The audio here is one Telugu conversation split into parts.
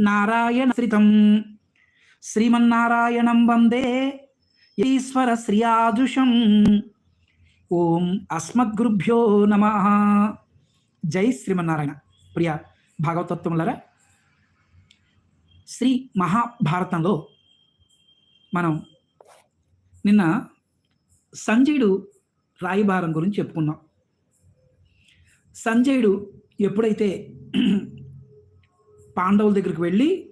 నారాయణ శ్రితం శ్రీమన్నారాయణం వందే ఈశ్వర శ్రియాజుషం ఓం అస్మద్గురుభ్యో నమ. జై శ్రీమన్నారాయణ. ప్రియ భాగవతత్వములరా శ్రీ మహాభారతంలో మనం నిన్న సంజయుడు రాయిభారం గురించి చెప్పుకున్నాం. సంజయుడు ఎప్పుడైతే పాండవుల దగ్గరికి వెళ్ళి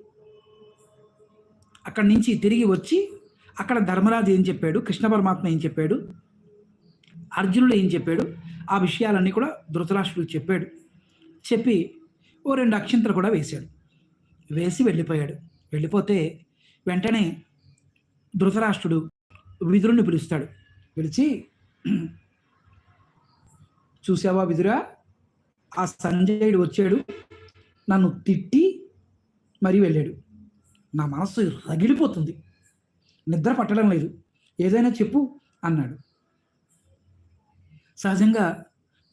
అక్కడి నుంచి తిరిగి వచ్చి అక్కడ ధర్మరాజు ఏం చెప్పాడు? కృష్ణ పరమాత్మ ఏం చెప్పాడు? అర్జునుడు ఏం చెప్పాడు? ఆ విషయాలన్నీ కూడా ధృతరాష్ట్రుడు చెప్పాడు. చెప్పి ఓ రెండు అక్షంతలు కూడా వేశాడు. వేసి వెళ్ళిపోయాడు. వెళ్ళిపోతే వెంటనే ధృతరాష్ట్రుడు విదురుని పిలుస్తాడు. పిలిచి చూసావా విదురా? ఆ సంజయుడు వచ్చాడు. నన్ను తిట్టి మరీ వెళ్ళాడు. నా మనస్సు రగిలిపోతుంది. నిద్ర పట్టడం లేదు. ఏదైనా చెప్పు అన్నాడు. సహజంగా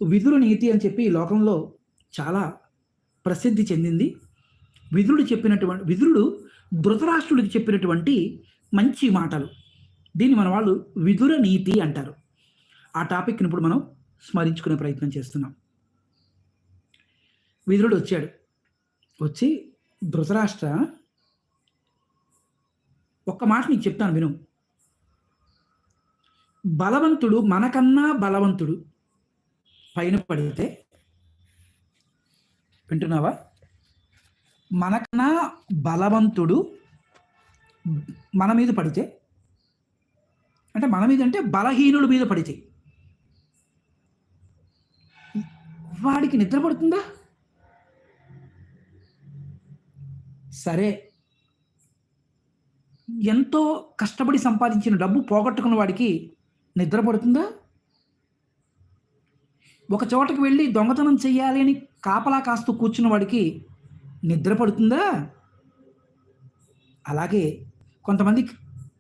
విదురు నీతి అని చెప్పి ఈ లోకంలో చాలా ప్రసిద్ధి చెందింది. విధుడు చెప్పినటువంటి విధుడు ధృతరాష్ట్రుడికి చెప్పినటువంటి మంచి మాటలు. దీన్ని మన వాళ్ళు విధుర నీతి అంటారు. ఆ టాపిక్ని ఇప్పుడు మనం స్మరించుకునే ప్రయత్నం చేస్తున్నాం. విధుడు వచ్చాడు. వచ్చి ధృతరాష్ట్ర ఒక్క మాట నీకు చెప్తాను విను. బలవంతుడు మనకన్నా బలవంతుడు. పైన పడితే వింటున్నావా? మనకన్నా బలవంతుడు మన మీద పడితే అంటే మన మీద అంటే బలహీనుల మీద పడితే వాడికి నిద్ర పడుతుందా? సరే. ఎంతో కష్టపడి సంపాదించిన డబ్బు పోగొట్టుకున్న వాడికి నిద్ర పడుతుందా? ఒక చోటకి వెళ్ళి దొంగతనం చేయాలి అని కాపలా కాస్తూ కూర్చున్న వాడికి నిద్ర పడుతుందా? అలాగే కొంతమంది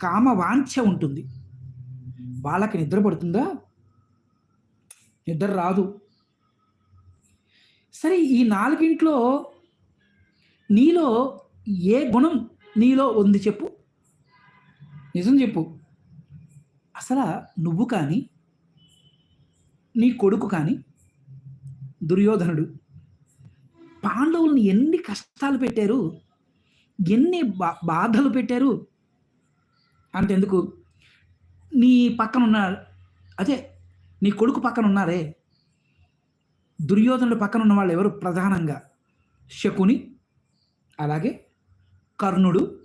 కామ వాంఛ ఉంటుంది. వాళ్ళకి నిద్ర పడుతుందా? నిద్ర రాదు. సరే ఈ నాలుగింట్లో నీలో ఏ గుణం నీలో ఉంది చెప్పు. నిజం చెప్పు. అసలు నువ్వు కానీ నీ కొడుకు కానీ దుర్యోధనుడు పాండవుల్ని ఎన్ని కష్టాలు పెట్టారు ఎన్ని బా బాధలు పెట్టారు అంతెందుకు? నీ పక్కన ఉన్న అదే నీ కొడుకు పక్కన ఉన్నారే దుర్యోధనుడు పక్కన ఉన్న వాళ్ళు ఎవరు ప్రధానంగా శకుని అలాగే కర్ణుడు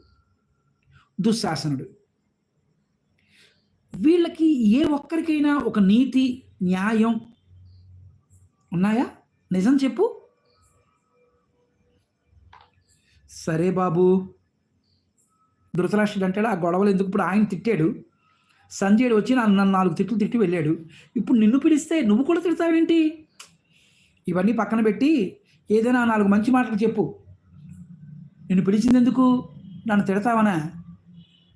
దుశ్శాసనుడు. వీళ్ళకి ఏ ఒక్కరికైనా ఒక నీతి న్యాయం ఉన్నాయా? నిజం చెప్పు. సరే బాబు. ధృతరాష్ట్రుడు అంటాడు ఆ గొడవలు ఎందుకు? ఇప్పుడు ఆయన తిట్టాడు. సంజయుడు వచ్చి నన్ను నాలుగు తిట్లు తిట్టి వెళ్ళాడు. ఇప్పుడు నిన్ను పిలిస్తే నువ్వు కూడా తిడతావేంటి? ఇవన్నీ పక్కన పెట్టి ఏదైనా నాలుగు మంచి మాటలు చెప్పు. నిన్ను పిలిచింది ఎందుకు నన్ను తిడతావనా?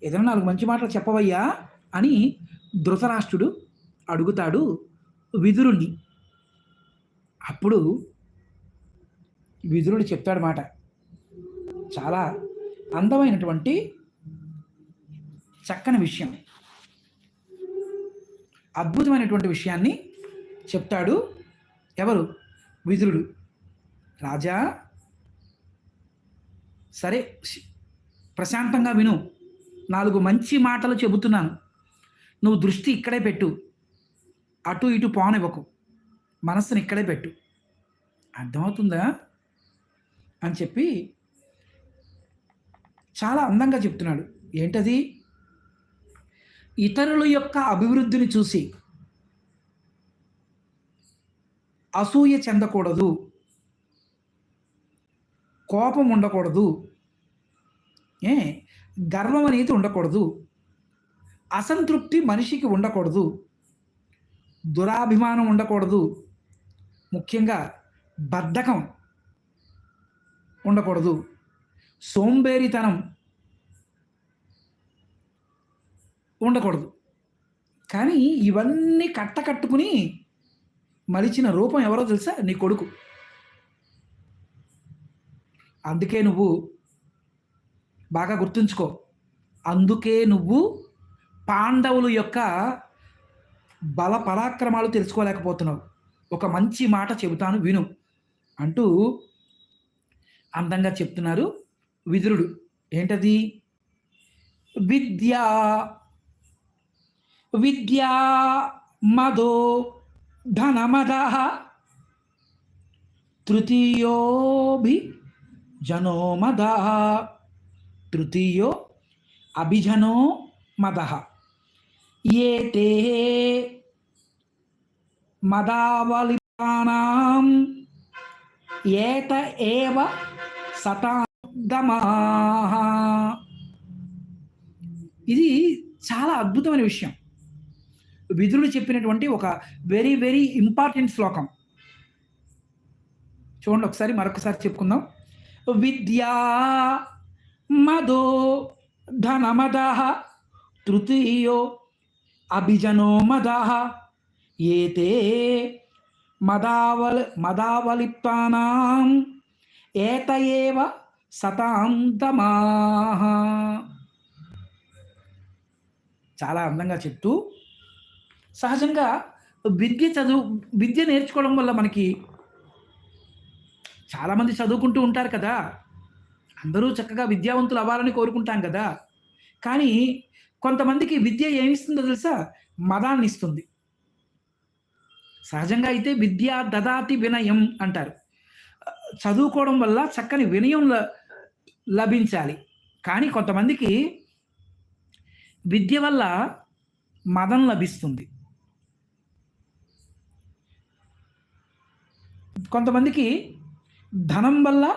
ఏదైనా నాలుగు మంచి మాటలు చెప్పవయ్యా అని ధృతరాష్ట్రుడు అడుగుతాడు విదురుణ్ణి. అప్పుడు విదురుడు చెప్తాడు మాట. చాలా అందమైనటువంటి చక్కని విషయం. అద్భుతమైనటువంటి విషయాన్ని చెప్తాడు ఎవరు? విదురుడు. రాజా సరే ప్రశాంతంగా విను. నాలుగు మంచి మాటలు చెబుతున్నాను. నువ్వు దృష్టి ఇక్కడే పెట్టు. అటు ఇటు పోనివ్వకు. మనస్సును ఇక్కడే పెట్టు. అర్థమవుతుందా? అని చెప్పి చాలా అందంగా చెప్తున్నాడు. ఏంటది? ఇతరుల యొక్క అభివృద్ధిని చూసి అసూయ చెందకూడదు. కోపం ఉండకూడదు. ఏ? గర్వం అనేది ఉండకూడదు. అసంతృప్తి మనిషికి ఉండకూడదు. దురాభిమానం ఉండకూడదు. ముఖ్యంగా బద్ధకం ఉండకూడదు. సోంబేరితనం ఉండకూడదు. కానీ ఇవన్నీ కట్టకట్టుకుని మలిచిన రూపం ఎవరో తెలుసా? నీ కొడుకు. అందుకే నువ్వు బాగా గుర్తుంచుకో. అందుకే నువ్వు పాండవులు యొక్క బల పరాక్రమాలు తెలుసుకోలేకపోతున్నావు. ఒక మంచి మాట చెబుతాను విను అంటూ అందంగా చెప్తున్నారు విదురుడు. ఏంటది? విద్యా విద్యా మదో ధనమద తృతీయోభి జనో మద తృతీయో అభిజనో మద ఏతే మదావలిపానాం ఏత ఏవ శతాబ్దమాహ ఇది చాలా అద్భుతమైన విషయం. విధులు చెప్పినటువంటి ఒక వెరీ వెరీ ఇంపార్టెంట్ శ్లోకం. చూడండి ఒకసారి మరొకసారి చెప్పుకుందాం. విద్యా మదో ధనమద తృతీయో అభిజనో మద ఏతే మదావలి మదావలిప్తానాం ఏత ఏవ శతాంతమాహ చాలా అందంగా చెప్తూ సహజంగా విద్య చదువు విద్య నేర్చుకోవడం వల్ల మనకి చాలామంది చదువుకుంటూ ఉంటారు కదా. అందరూ చక్కగా విద్యావంతులు అవ్వాలని కోరుకుంటాం కదా. కానీ కొంతమందికి విద్య ఏమిస్తుందో తెలుసా? మదాన్ని ఇస్తుంది. సహజంగా అయితే విద్య దదాతి వినయం అంటారు. చదువుకోవడం వల్ల చక్కని వినయం ల- లభించాలి. కానీ కొంతమందికి విద్య వల్ల మదం లభిస్తుంది. కొంతమందికి ధనం వల్ల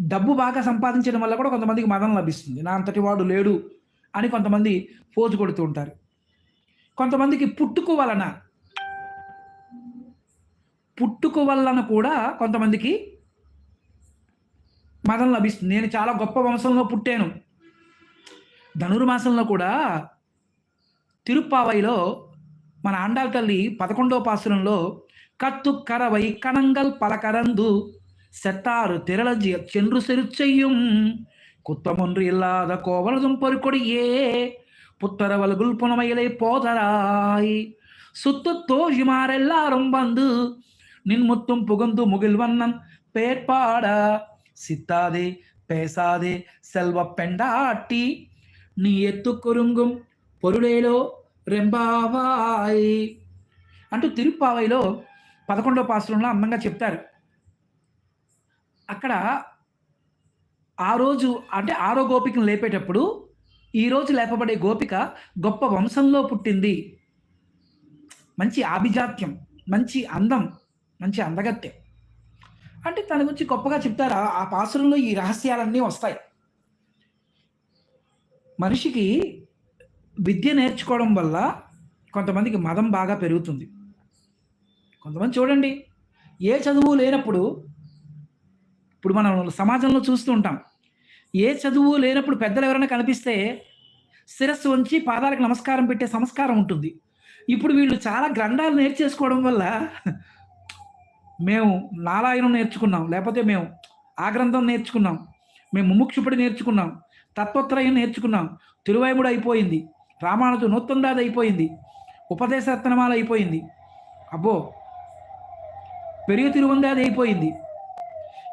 డబ్బు బాగా సంపాదించడం వల్ల కూడా కొంతమందికి మదం లభిస్తుంది. నా అంతటి వాడు లేడు అని కొంతమంది పోజు కొడుతూ ఉంటారు. కొంతమందికి పుట్టుకు వలన పుట్టుకు వలన కూడా కొంతమందికి మదం లభిస్తుంది. నేను చాలా గొప్ప వంశంలో పుట్టాను. ధనుర్మాసంలో కూడా తిరుప్పావైలో మన ఆండాల్ తల్లి పదకొండవ పాసురంలో కత్తు కరవై కణంగల్ పలకరందు செத்தாறு திரளஞ்சி சென்று செருச்செய்யும் குத்தமொன்று இல்லாத கோவலதும் பொறுக்கொடியே புத்தரவல்குல் புனமையிலே போதராய் சுத்து தோழிமாரெல்லாரும் வந்து நின்முத்தும் புகுந்து முகில்வண்ணன் பேர்பாட சித்தாதே பேசாதே செல்வ பெண்டாட்டி நீ ఎత్తు కొరుంగుం పొరుడేలో రెంబావాయ్ అంటూ తిరుప్పావైలో పదకొండో పాశ్రంలో అందంగా చెప్తారు. అక్కడ ఆ రోజు అంటే ఆరో గోపికను లేపేటప్పుడు ఈ రోజు లేపబడే గోపిక గొప్ప వంశంలో పుట్టింది. మంచి ఆభిజాత్యం మంచి అందం మంచి అందగత్తె. అంటే తన గురించి గొప్పగా చెప్తారు? ఆ- ఆ పాసురంలో ఈ రహస్యాలన్నీ వస్తాయి. మనిషికి విద్య నేర్చుకోవడం వల్ల కొంతమందికి మదం బాగా పెరుగుతుంది. కొంతమంది చూడండి ఏ చదువు లేనప్పుడు ఇప్పుడు మనం సమాజంలో చూస్తూ ఉంటాం ఏ చదువు లేనప్పుడు పెద్దలు ఎవరైనా కనిపిస్తే శిరస్సు వంచి పాదాలకు నమస్కారం పెట్టే సంస్కారం ఉంటుంది. ఇప్పుడు వీళ్ళు చాలా గ్రంథాలు నేర్చేసుకోవడం వల్ల మేము నారాయణం నేర్చుకున్నాం లేకపోతే మేము ఆ గ్రంథం నేర్చుకున్నాం మేము ముముక్షుపడి నేర్చుకున్నాం తత్వత్రయం నేర్చుకున్నాం తిరువైముడు అయిపోయింది రామానుజు నూతొందాది అయిపోయింది ఉపదేశరత్నమాల అయిపోయింది. అబ్బో పెరుగు తిరువందాది అయిపోయింది.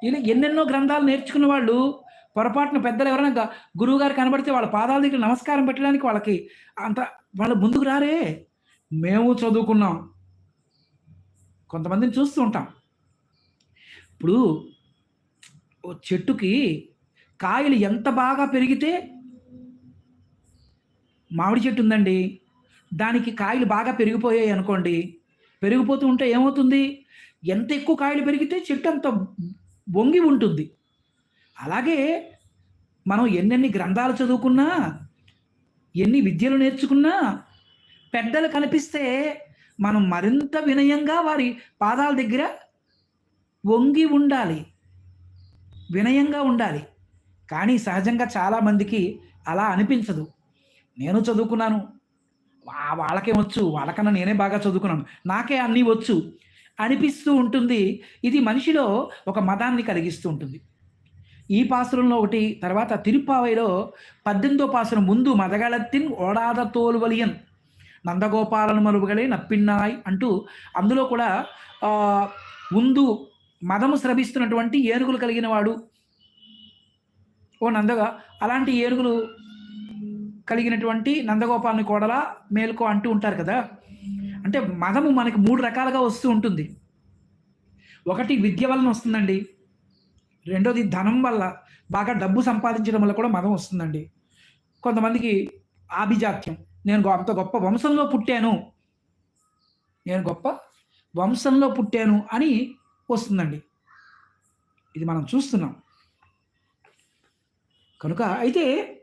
ఇలా ఎన్నెన్నో గ్రంథాలు నేర్చుకున్న వాళ్ళు పొరపాటున పెద్దలు ఎవరైనా గురువు గారు కనబడితే వాళ్ళ పాదాల దగ్గర నమస్కారం పెట్టడానికి వాళ్ళకి అంత వాళ్ళ ముందుకు రారే. మేము చదువుకున్నాం. కొంతమందిని చూస్తూ ఉంటాం. ఇప్పుడు ఓ చెట్టుకి కాయలు ఎంత బాగా పెరిగితే మామిడి చెట్టు ఉందండి. దానికి కాయలు బాగా పెరిగిపోయాయి అనుకోండి. పెరిగిపోతూ ఉంటే ఏమవుతుంది? ఎంత ఎక్కువ కాయలు పెరిగితే చెట్టు అంత వంగి ఉంటుంది. అలాగే మనం ఎన్నెన్ని గ్రంథాలు చదువుకున్నా ఎన్ని విద్యలు నేర్చుకున్నా పెద్దలు కనిపిస్తే మనం మరింత వినయంగా వారి పాదాల దగ్గర వంగి ఉండాలి. వినయంగా ఉండాలి. కానీ సహజంగా చాలామందికి అలా అనిపించదు. నేను చదువుకున్నాను. వాళ్ళకే వచ్చు? వాళ్ళకన్నా నేనే బాగా చదువుకున్నాను. నాకే అన్నీ వచ్చు. అనిపిస్తూ ఉంటుంది. ఇది మనిషిలో ఒక మతాన్ని కలిగిస్తూ ఉంటుంది. ఈ పాసురంలో ఒకటి తర్వాత తిరుప్పావైలో పద్దెనిమిదో పాసురం ముందు మదగళత్తిన్ ఓడాద తోలువలియన్ నందగోపాలను మరుగలే నప్పిన్నాయ్ అంటూ అందులో కూడా ముందు మదము స్రవిస్తున్నటువంటి ఏనుగులు కలిగిన వాడు. ఓ నందగా అలాంటి ఏనుగులు కలిగినటువంటి నందగోపాలని కోడల మేలుకో అంటూ ఉంటారు కదా. అంటే మదము మనకి మూడు రకాలుగా వస్తూ ఉంటుంది. ఒకటి విద్య వలన వస్తుందండి. రెండోది ధనం వల్ల బాగా డబ్బు సంపాదించడం వల్ల కూడా మదం వస్తుందండి. కొంతమందికి ఆభిజాత్యం. నేను అంత గొప్ప వంశంలో పుట్టాను. నేను గొప్ప వంశంలో పుట్టాను అని వస్తుందండి. ఇది మనం చూస్తున్నాం. కనుక అయితే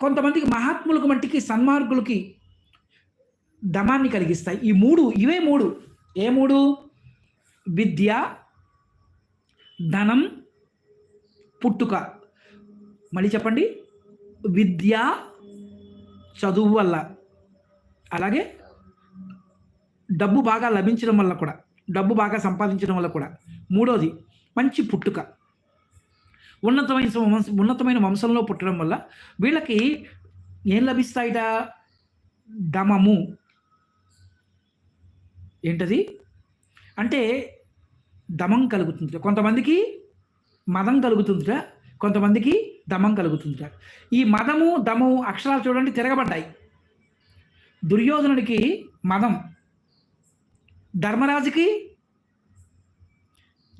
కొంతమందికి మహాత్ములకు మట్టికి సన్మార్గులకి దమాన్ని కలిగిస్తాయి. ఈ మూడు ఇవే మూడు. ఏ మూడు? విద్య ధనం పుట్టుక. మళ్ళీ చెప్పండి. విద్య చదువు వల్ల. అలాగే డబ్బు బాగా లభించడం వల్ల కూడా డబ్బు బాగా సంపాదించడం వల్ల కూడా. మూడోది మంచి పుట్టుక. ఉన్నతమైన వంశ ఉన్నతమైన వంశంలో పుట్టడం వల్ల వీళ్ళకి ఏం లభిస్తాయిట? దమము. ఏంటది? అంటే దమం కలుగుతుందిట. కొంతమందికి మదం కలుగుతుందిట. కొంతమందికి దమం కలుగుతుందిట. ఈ మదము దమము అక్షరాలు చూడండి తిరగబడ్డాయి. దుర్యోధనుడికి మదం. ధర్మరాజుకి?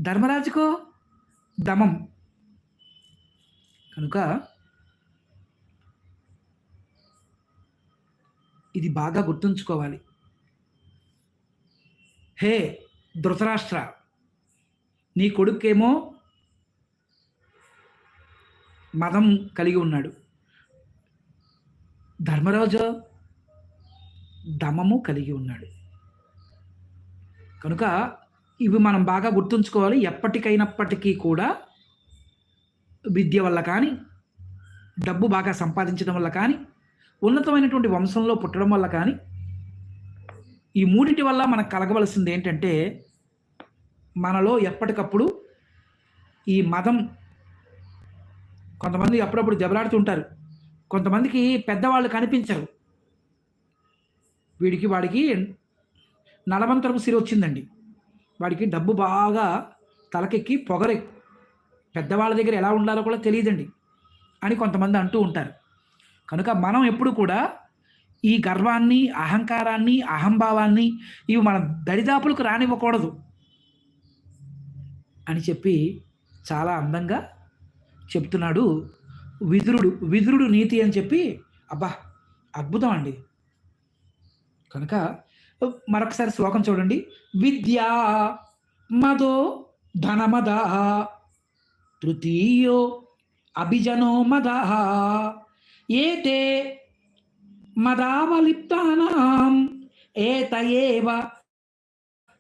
ధర్మరాజుకో? దమం. కనుక ఇది బాగా గుర్తుంచుకోవాలి. హే ధృతరాష్ట్ర నీ కొడుకేమో మదం కలిగి ఉన్నాడు. ధర్మరాజు దమము కలిగి ఉన్నాడు. కనుక ఇవి మనం బాగా గుర్తుంచుకోవాలి. ఎప్పటికైనప్పటికీ కూడా విద్య వల్ల కానీ డబ్బు బాగా సంపాదించడం వల్ల కానీ ఉన్నతమైనటువంటి వంశంలో పుట్టడం వల్ల కానీ ఈ మూడింటి వల్ల మనకు కలగవలసింది ఏంటంటే మనలో ఎప్పటికప్పుడు ఈ మదం కొంతమంది అప్పుడప్పుడు దెబ్బలాడుతుంటారు కొంతమందికి పెద్దవాళ్ళు కనిపించరు. వీడికి వాడికి నలమంతరపు సిరి వచ్చిందండి. వాడికి డబ్బు బాగా తలకెక్కి పొగరె పెద్దవాళ్ళ దగ్గర ఎలా ఉండాలో కూడా తెలియదండి అని కొంతమంది అంటూ ఉంటారు. కనుక మనం ఎప్పుడు కూడా ఈ గర్వాన్ని అహంకారాన్ని అహంభావాన్ని ఇవి మన దరిదాపులకు రానివ్వకూడదు అని చెప్పి చాలా అందంగా చెప్తున్నాడు విదురుడు. విదురుడు నీతి అని చెప్పి అబ్బా అద్భుతం అండి. కనుక మరొకసారి శ్లోకం చూడండి. విద్యా మదో ధనమద తృతీయో అభిజనో మద ఏతే మదావలిప్తానాం ఏత ఏవ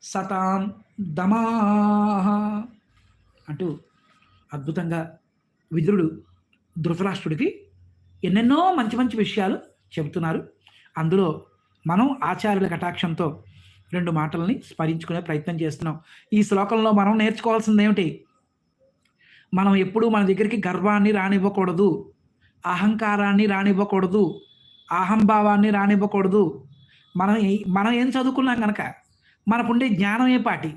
సతాం దమాహ అంటూ అద్భుతంగా విదురుడు ధృతరాష్ట్రుడికి ఎన్నెన్నో మంచి మంచి విషయాలు చెబుతున్నారు. అందులో మనం ఆచార్యుల కటాక్షంతో రెండు మాటల్ని స్మరించుకునే ప్రయత్నం చేస్తున్నాం. ఈ శ్లోకంలో మనం నేర్చుకోవాల్సింది ఏమిటి మనం ఎప్పుడూ మన దగ్గరికి గర్వాన్ని రానివ్వకూడదు. అహంకారాన్ని రానివ్వకూడదు. అహంభావాన్ని రానివ్వకూడదు. మనం మనం ఏం చదువుకున్నాం కనుక మనకుండే జ్ఞానం ఏ పాటి?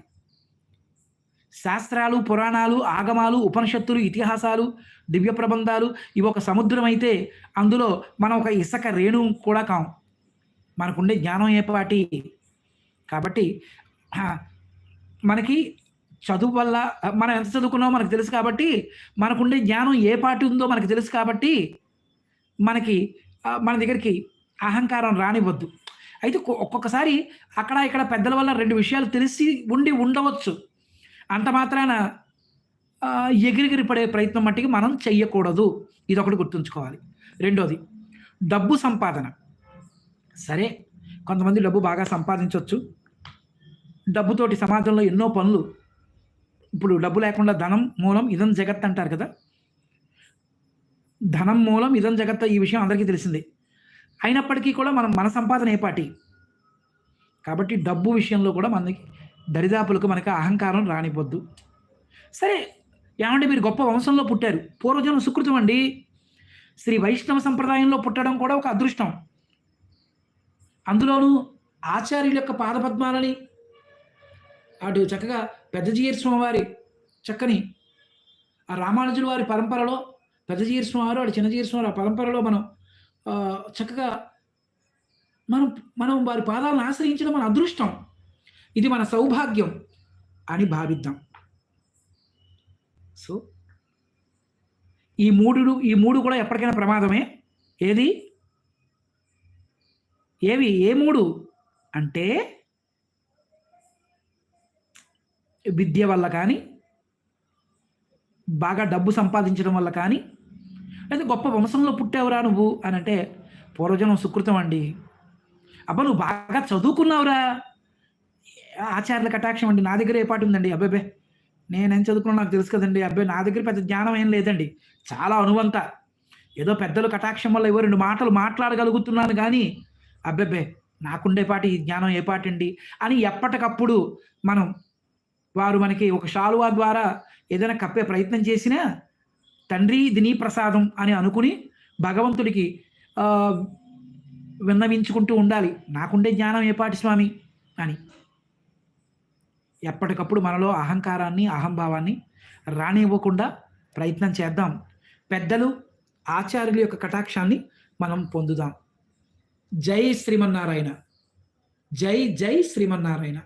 శాస్త్రాలు పురాణాలు ఆగమాలు ఉపనిషత్తులు ఇతిహాసాలు దివ్య ప్రబంధాలు ఇవి ఒక సముద్రం అయితే అందులో మనం ఒక ఇసుక రేణు కూడా కాం. మనకుండే జ్ఞానం ఏపాటి కాబట్టి మనకి చదువు వల్ల మనం ఎంత చదువుకున్నామో మనకు తెలుసు కాబట్టి మనకుండే జ్ఞానం ఏ పాటి ఉందో మనకు తెలుసు కాబట్టి మనకి మన దగ్గరికి అహంకారం రానివ్వద్దు. అయితే ఒక్కొక్కసారి అక్కడ ఇక్కడ పెద్దల వల్ల రెండు విషయాలు తెలిసి ఉండి ఉండవచ్చు. అంత మాత్రాన ఎగిరిగిరి పడే ప్రయత్నం మట్టికి మనం చెయ్యకూడదు. ఇది ఒకటి గుర్తుంచుకోవాలి. రెండోది డబ్బు సంపాదన. సరే కొంతమంది డబ్బు బాగా సంపాదించవచ్చు డబ్బుతోటి సమాజంలో ఎన్నో పనులు ఇప్పుడు డబ్బు లేకుండా ధనం మూలం ఇదం జగత్ అంటారు కదా? ధనం మూలం ఇదం జగత్ ఈ విషయం అందరికీ తెలిసిందే. అయినప్పటికీ కూడా మనం మన సంపాదన ఏ పాటి కాబట్టి డబ్బు విషయంలో కూడా మనకి దరిదాపులకు మనకి అహంకారం రానిపోద్దు. సరే ఏమంటే మీరు గొప్ప వంశంలో పుట్టారు? పూర్వజన్మ సుకృతం అండి. శ్రీ వైష్ణవ సంప్రదాయంలో పుట్టడం కూడా ఒక అదృష్టం. అందులోనూ ఆచార్యుల యొక్క పాదపద్మాలని అటు చక్కగా పెద్దజీయర్ స్వామి వారి చక్కని ఆ రామానుజుల వారి పరంపరలో పెద్దజీయర్ స్వామివారు అటు చిన్నజీయర్ స్వామి పరంపరలో మనం చక్కగా మనం మనం వారి పాదాలను ఆశ్రయించడం మన అదృష్టం. ఇది మన సౌభాగ్యం అని భావిద్దాం. సో ఈ మూడు ఈ మూడు కూడా ఎప్పటికైనా ప్రమాదమే? ఏది? ఏవి? ఏ మూడు? అంటే విద్య వల్ల కానీ బాగా డబ్బు సంపాదించడం వల్ల కానీ లేదా గొప్ప వంశంలో పుట్టావురా నువ్వు అని అంటే పూర్వజనం సుకృతం అండి. అబ్బా నువ్వు బాగా చదువుకున్నావురా. ఆచార్యుల కటాక్షం అండి. నా దగ్గర ఏ పాటు ఉందండి? అబ్బాబే నేనేం చదువుకున్నా నాకు తెలుసు కదండి. అబ్బాయి నా దగ్గర పెద్ద జ్ఞానం ఏం లేదండి. చాలా అనువంత. ఏదో పెద్దలు కటాక్షం వల్ల ఎవరు రెండు మాటలు మాట్లాడగలుగుతున్నాను కానీ అబ్బాబే నాకుండే పాటి ఈ జ్ఞానం ఏ పాటండి? అని ఎప్పటికప్పుడు మనం వారు మనకి ఒక షాలువా ద్వారా ఏదైనా కప్పే ప్రయత్నం చేసినా తండ్రి ఇది నీ ప్రసాదం అని అనుకుని భగవంతుడికి విన్నవించుకుంటూ ఉండాలి. నాకుండే జ్ఞానం ఏపాటి స్వామి? అని. ఎప్పటికప్పుడు మనలో అహంకారాన్ని అహంభావాన్ని రానివ్వకుండా ప్రయత్నం చేద్దాం. పెద్దలు ఆచార్యుల యొక్క కటాక్షాన్ని మనం పొందుదాం. జై శ్రీమన్నారాయణ. జై జై శ్రీమన్నారాయణ.